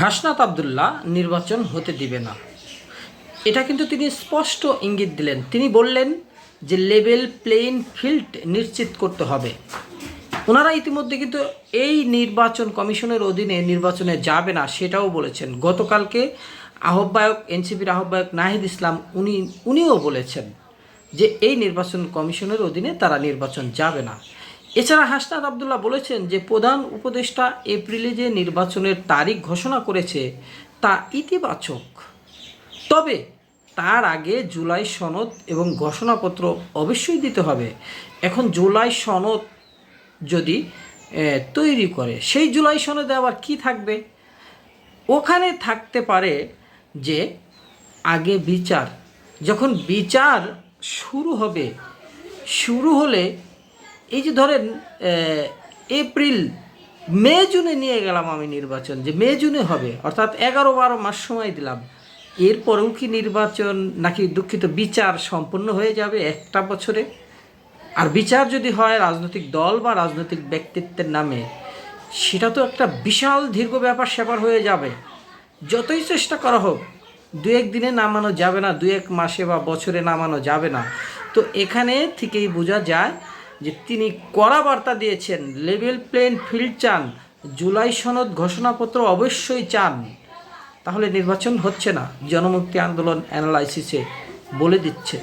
হাসনাত আবদুল্লাহ নির্বাচন হতে দিবে না। এটা কিন্তু তিনি স্পষ্ট ইঙ্গিত দিলেন। তিনি বললেন যে লেভেল প্লেইন ফিল্ড নিশ্চিত করতে হবে। ওনারা ইতিমধ্যে কিন্তু এই নির্বাচন কমিশনের অধীনে নির্বাচনে যাবে না সেটাও বলেছেন। গতকালকে আহ্বায়ক, এনসিপির আহ্বায়ক নাহিদ ইসলাম উনি, উনিও বলেছেন যে এই নির্বাচন কমিশনের অধীনে তারা নির্বাচন যাবে না। এছাড়া হাসনাত আবদুল্লাহ বলেছেন যে প্রধান উপদেষ্টা এপ্রিলে যে নির্বাচনের তারিখ ঘোষণা করেছে, তা ইতিবাচক। তবে তার আগে জুলাই সনদ এবং ঘোষণাপত্র অবশ্যই দিতে হবে। এখন জুলাই সনদ যদি তৈরি করে, সেই জুলাই সনদে আবার কি থাকবে? ওখানে থাকতে পারে যে আগে বিচার, যখন বিচার শুরু হবে, শুরু হলে এই যে ধরেন এপ্রিল, মে, জুনে নিয়ে গেলাম আমি নির্বাচন, যে মে, জুনে হবে, অর্থাৎ এগারো, বারো মাস সময় দিলাম। এরপরেও কি নির্বাচন নাকি দুঃখিত বিচার সম্পন্ন হয়ে যাবে একটা বছরে? আর বিচার যদি হয় রাজনৈতিক দল বা রাজনৈতিক ব্যক্তিত্বের নামে, সেটা তো একটা বিশাল দীর্ঘ ব্যাপার স্যাপার হয়ে যাবে। যতই চেষ্টা করা হোক দু এক দিনে নামানো যাবে না দু এক মাসে বা বছরে নামানো যাবে না। তো এখানে থেকেই বোঝা যায় যে তিনি কড়া বার্তা দিয়েছেন লেভেল প্লেন ফিল্ড চান, জুলাই সনদ ঘোষণাপত্র অবশ্যই চান। তাহলে নির্বাচন হচ্ছে না, জনমুক্তি আন্দোলন অ্যানালাইসিসে বলে দিচ্ছে।